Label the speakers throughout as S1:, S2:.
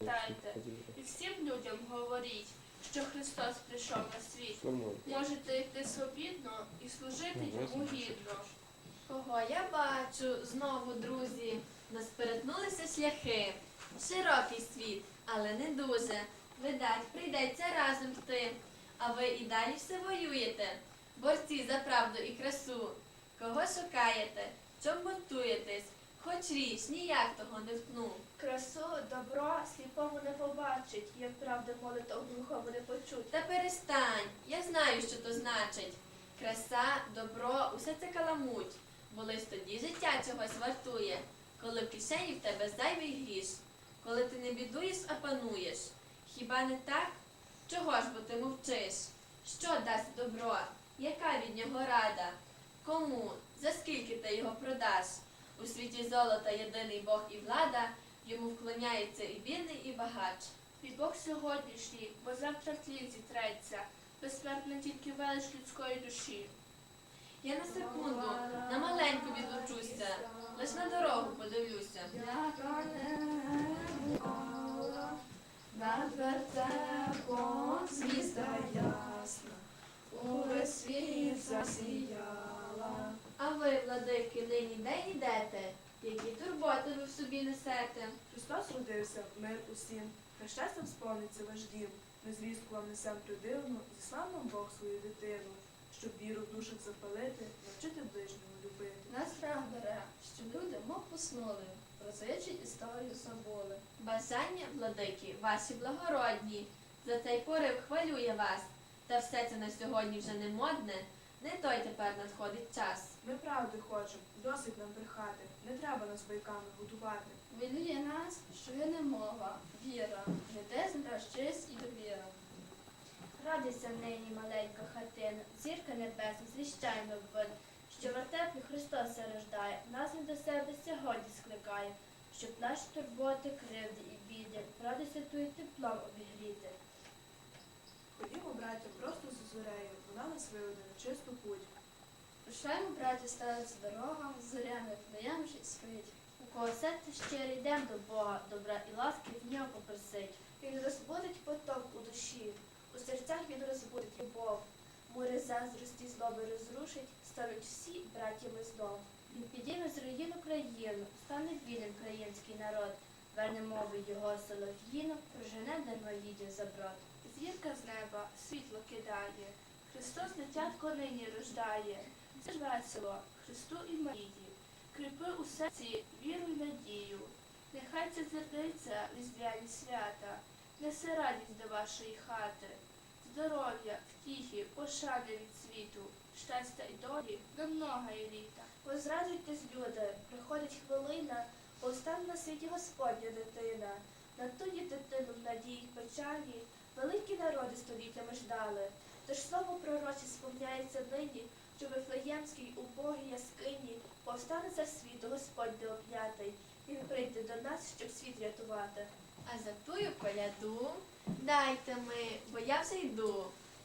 S1: Читайте. І всім людям говоріть, що Христос прийшов на світ. Можете йти свобідно і служити йому гідно.
S2: Кого я бачу знову, друзі, нас перетнулися шляхи. Широкий світ, але не дуже. Видать, прийдеться разом йти. А ви і далі все воюєте. Борці за правду і красу. Кого шукаєте? Чом бунтуєтесь? Хоч річ ніяк того не втну.
S1: Красу, добро сліпому не побачить, як правда молито глухому не почуть.
S2: Та перестань, я знаю, що то значить. Краса, добро, усе це каламуть. Бо лиш тоді життя чогось вартує, коли в кишені в тебе зайвий гріш, коли ти не бідуєш, а пануєш. Хіба не так? Чого ж бо ти мовчиш? Що дасть добро? Яка від нього рада? Кому? За скільки ти його продаш? У світі золота єдиний Бог і влада, йому вклоняється і бідний, і багач.
S1: І Бог сьогоднішній, бо завтра тлін зітреться, безсмертна тільки велич людської душі.
S2: Я на секунду, на маленьку відлучуся, лиш на дорогу подивлюся.
S3: Над вертепом звізда ясна,
S2: А ви, владики, нині де йдете? Які турботи ви в собі несете?
S4: Христос родився, мир усім, хай щастям сповниться ваш дім. Ми звістку вам несем придивну, зіслав нам Бог свою дитину, щоб віру в душах запалити, навчити ближнього любити.
S3: Нас страх бере, що люди, мов поснули, про звичай історію забули.
S2: Бажання, владики, ваші благородні. За цей порив хвалю я вас. Та все це на сьогодні вже не модне. Не той тепер надходить час.
S4: Ми правди хочемо, досить нам брехати, не треба нас байками годувати.
S3: Вілює нас, що є не мова, віра, не те честь і довіра.
S5: Радуйся нині, маленька хатина, зірка небесна, звіщай новин, що в вертепі Христос рождає, нас він до себе сьогодні скликає, щоб наші турботи, кривди і біди, ради святою теплом обігріти.
S3: Прощаємо, браті, старець дорогам, зорями вдаємо жить свить.
S5: У кого серце щире йдем до Бога, добра і ласки в нього попросить.
S1: Він розбудить поток у душі, у серцях він розбудить любов. Море заздрості злоби розрушить, стануть всі братями знов.
S5: Він підійме з руїн Україну, стане вільним український народ, верне мови його солов'їну, прожене дармоїдів заброд.
S1: Зірка з неба світло кидає, Христос дитятко нині рождає. Це весело, Христу і Марії. Кріпи у серці віру й надію. Нехай ця зерниця різдвяні свята, несе радість до вашої хати, здоров'я, втіхи, пошани від світу, щастя й долі на много і літа. Возрадуйтесь, люди, приходить хвилина, повстане на світі Господня дитина. На є дитину в надії печалі, великі народи століттями ждали. Тож слово пророче сповняється нині, що в Вифлеємській убогій яскині повстане цар світу Господь необнятий, він прийде до нас, щоб світ рятувати.
S2: А за тую коляду дайте ми, бо я вже йду.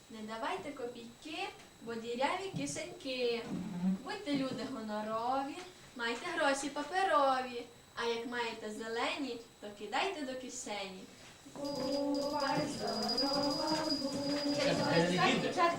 S2: Не давайте копійки, бо діряві кишеньки. Будьте люди гонорові, майте гроші паперові, а як маєте зелені, то кидайте до кишені.
S3: Бувай здорова,
S6: їдьте.